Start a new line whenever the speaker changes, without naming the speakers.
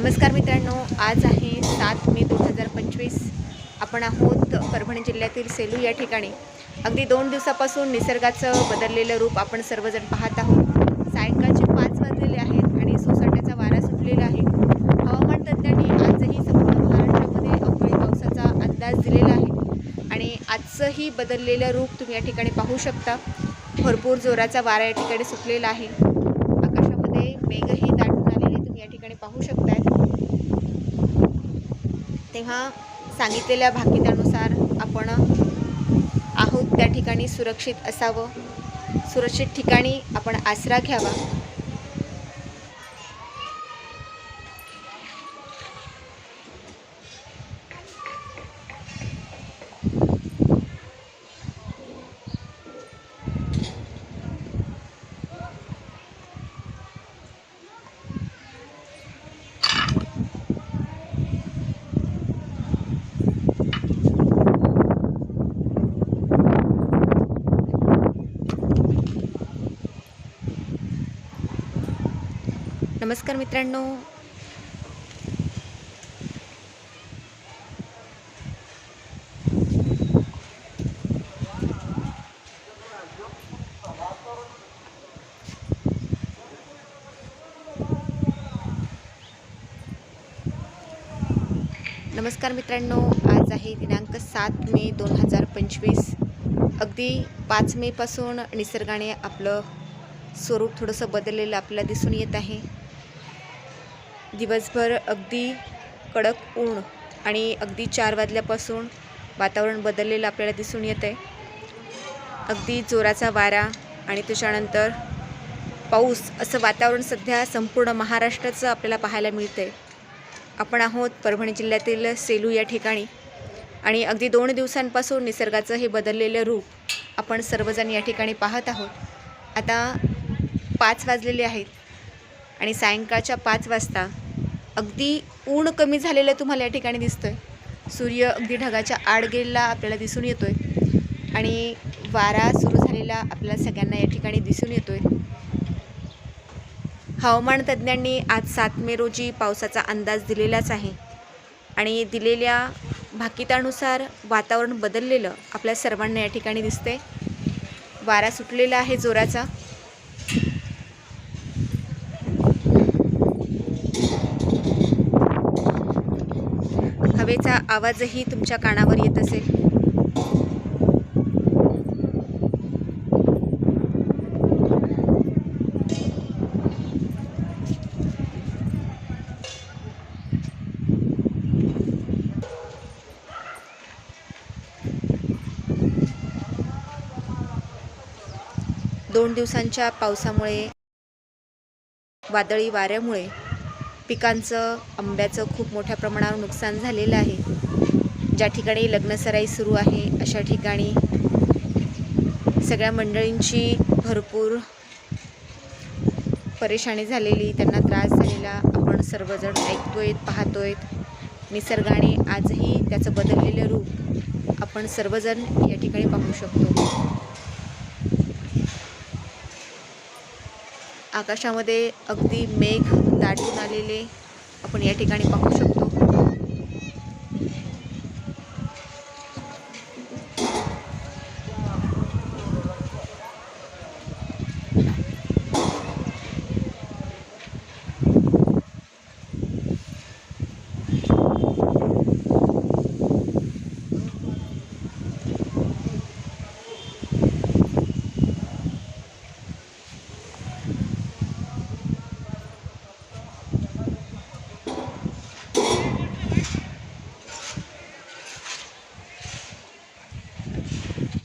नमस्कार मित्रांनो आज आहे सात मे दोन हजार पंचवीस. आपण आहोत परभणी जिल्ह्यातील सेलू या ठिकाणी. अगदी दोन दिवसापासून निसर्गाचं बदललेलं रूप आपण सर्वजण पाहत आहोत. सायंकाळचे पाच वाजलेले आहेत आणि सोसाट्याचा वारा सुटलेला आहे. हवामान तज्ज्ञांनी आजही संपूर्ण महाराष्ट्रामध्ये अवकाळी पावसाचा अंदाज दिलेला आहे. आणि आजचंही बदललेलं रूप तुम्ही या ठिकाणी पाहू शकता. भरपूर जोराचा वारा या ठिकाणी सुटलेला आहे. आकाशामध्ये मेघही दाटून आलेले तुम्ही या ठिकाणी पाहू शकताय तेव्हा सांगितलेल्या भाकितानुसार आपण आहोत त्या ठिकाणी सुरक्षित असावं. सुरक्षित ठिकाणी आपण आसरा घ्यावा. नमस्कार मित्रांनो. नमस्कार मित्रांनो आज आहे दिनांक सात मे दोन हजार पंचवीस. अगदी पाच मेपासून निसर्गाने आपलं स्वरूप थोडंसं बदललेलं आपल्याला दिसून येत आहे. दिवसभर अगदी कडक ऊन आणि अगदी चार वाजल्यापासून वातावरण बदललेलं आपल्याला दिसून येतं आहे. अगदी जोराचा वारा आणि त्याच्यानंतर पाऊस असं वातावरण सध्या संपूर्ण महाराष्ट्राचं आपल्याला पाहायला मिळतं आहे आपण आहोत परभणी जिल्ह्यातील सेलू या ठिकाणी आणि अगदी दोन दिवसांपासून निसर्गाचं हे बदललेलं रूप आपण सर्वजण या ठिकाणी पाहत आहोत. आता पाच वाजलेले आहेत आणि सायंकाळच्या पाच वाजता अगदी ऊन कमी झालेलं तुम्हाला या ठिकाणी दिसतं आहे सूर्य अगदी ढगाच्या आड गेलेला आपल्याला दिसून येतो आहे आणि वारा सुरू झालेला आपल्याला सगळ्यांना या ठिकाणी दिसून येतो आहे हवामान तज्ज्ञांनी आज सात मे रोजी पावसाचा अंदाज दिलेलाच आहे. आणि दिलेल्या भाकितानुसार वातावरण बदललेलं आपल्या सर्वांना या ठिकाणी दिसते वारा सुटलेला आहे जोराचा. हवेचा आवाजही तुमच्या कानावर येत असेल. दोन दिवसांच्या पावसामुळे वादळी वाऱ्यामुळे पिकांचं आंब्याचं खूप मोठ्या प्रमाणावर नुकसान झालेलं आहे. ज्या ठिकाणी लग्नसराई सुरू आहे अशा ठिकाणी सगळ्या मंडळींची भरपूर परेशानी झालेली त्यांना त्रास झालेला आपण सर्वजण ऐकतोय पाहतोय निसर्गाने आजही त्याचं बदललेलं रूप आपण सर्वजण या ठिकाणी पाहू शकतो. आकाशामध्ये अगदी मेघ दाटून आलेले आपण या ठिकाणी पाहू शकतो.